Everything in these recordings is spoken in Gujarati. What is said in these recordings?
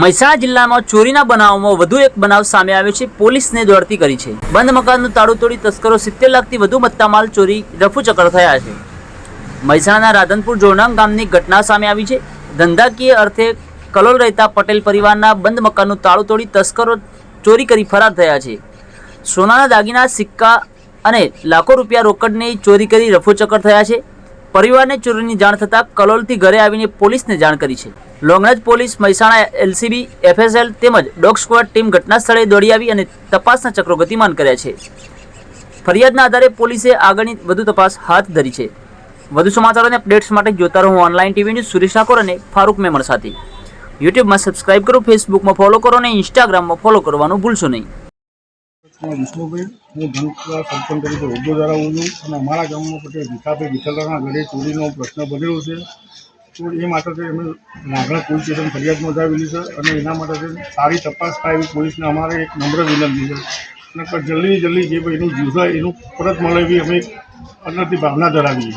મહેસાણા જિલ્લામાં ચોરીના બનાવમાં વધુ એક બનાવ સામે આવ્યો છે. પોલીસને દોડતી કરી છે. બંધ મકાનનું તાળું તોડી તસ્કરો સિત્તેર લાખથી વધુ મત્તામાલ ચોરી, રફુચક્કર થયા છે. મહેસાણાના રાધનપુર જોરનામ ગામની ઘટના સામે આવી છે. ધંધાકીય અર્થે કલોલ રહેતા પટેલ પરિવારના બંધ મકાનનું તાળું તોડી તસ્કરો ચોરી કરી ફરાર થયા છે. સોનાના દાગીના, સિક્કા અને લાખો રૂપિયા રોકડની ચોરી કરી રફુચક્કર થયા છે. પરિવારને ચોરીની જાણ થતાં કલોલથી ઘરે આવીને પોલીસને જાણ કરી છે. Langhnaj police Mehsana LCB, FSL તેમજ ડોગ સ્ક્વોડ ટીમ ઘટના સ્થળે દોડી આવી અને તપાસના ચક્રો ગતિમાન કર્યા છે. ફરિયાદના આધારે પોલીસે આગળની વધુ તપાસ હાથ ધરી છે. વધુ સમાચારો અને અપડેટ્સ માટે જોતા રહો online TV news Suresh Thakor અને ફારૂક મેમણ સાથે. યુટ્યુબમાં સબસ્ક્રાઇબ કરો, ફેસબુકમાં ફોલો કરો અને ઇન્સ્ટાગ્રામમાં ફોલો કરવાનું ભૂલશો નહીં. વિષ્ણુભાઈ, હું ધનકુવા સરપંચ તરીકે હોદ્દો ધરાવું છું અને અમારા ગામમાં પટેલ ભીખાભાઈ વિઠ્ઠલરાના ઘરે ચોરીનો પ્રશ્ન બનેલો છે. તો એ માટે અમે નાગણા પોલીસ સ્ટેશન ફરિયાદ નોંધાવેલી છે અને એના માટે સારી તપાસ થાય એવી પોલીસને અમારે એક નમ્ર વિનંતી છે. અને જલ્દી જલ્દી જે એનું છે એનું પરત મળે એવી અમે અંદરથી ભાવના ધરાવીએ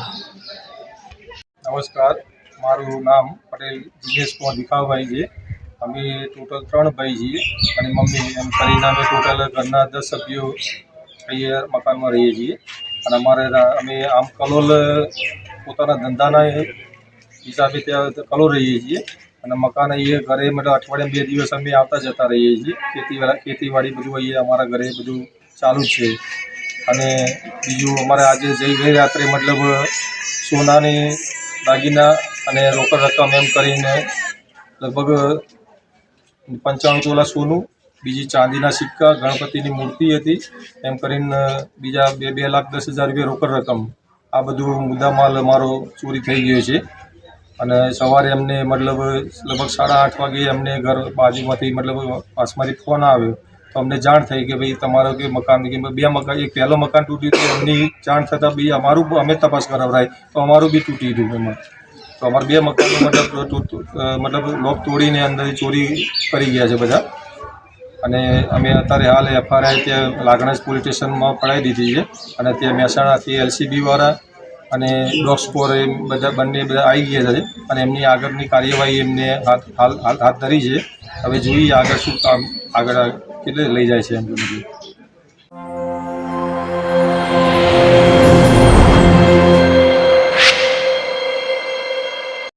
નમસ્કાર. મારું નામ પટેલ જીએસ કુમાર ભીખાભાઈ છે. અમે ટોટલ ત્રણ ભાઈ છીએ અને મમ્મી એમ કરીને અમે ટોટલ ઘરના દસ સભ્યો અહીંયા મકાનમાં રહીએ છીએ. અને અમારે અમે આમ કલોલ પોતાના ધંધાના હિસાબે ત્યાં કલો રહીએ છીએ. અને મકાન અહીંયા ઘરે મતલબ અઠવાડિયામાં બે દિવસ અમે આવતા જતા રહીએ છીએ. ખેતીવાળા ખેતીવાડી બધું અહીંયા અમારા ઘરે બધું ચાલુ જ છે. અને બીજું અમારે આજે જઈ ગઈ રાત્રે મતલબ સોનાની દાગીના અને રોકડ રકમ એમ કરીને લગભગ પંચાણું તોલા સોનું, બીજી ચાંદીના સિક્કા, ગણપતિની મૂર્તિ હતી. એમ કરીને બીજા બે બે લાખ દસ હજાર રૂપિયા રોકડ રકમ. આ બધું મુદ્દામાલ અમારો ચોરી થઈ ગયો છે. અને સવારે અમને મતલબ લગભગ સાડા આઠ વાગે અમને ઘર બાજુમાંથી મતલબ પાસમાંથી ફોન આવ્યો. તો અમને જાણ થઈ કે ભાઈ તમારો કે મકાન કે બે મકાન, એક પહેલો મકાન તૂટ્યું હતું એમની જાણ થતાં બી અમારું અમે તપાસ કરાવરાય, તો અમારું બી તૂટી ગયું એમાં. તો અમારા બે મકાન મતલબ મતલબ લોક તોડીને અંદર ચોરી કરી ગયા છે બધા. અને અમે અત્યારે હાલ એફઆરઆઈ ત્યાં લાગણજ પોલીસ સ્ટેશનમાં પડાવી દીધી છે. અને ત્યાં મહેસાણાથી એલસીબીવાળા અને ડોગ એ બધા બંને બધા આવી ગયા છે. અને એમની આગળની કાર્યવાહી એમને હાથ, હાલ હાલ, હાથ ધરી છે. હવે જોઈએ આગળ શું કામ આગળ કેટલે લઈ જાય છે એમ બધું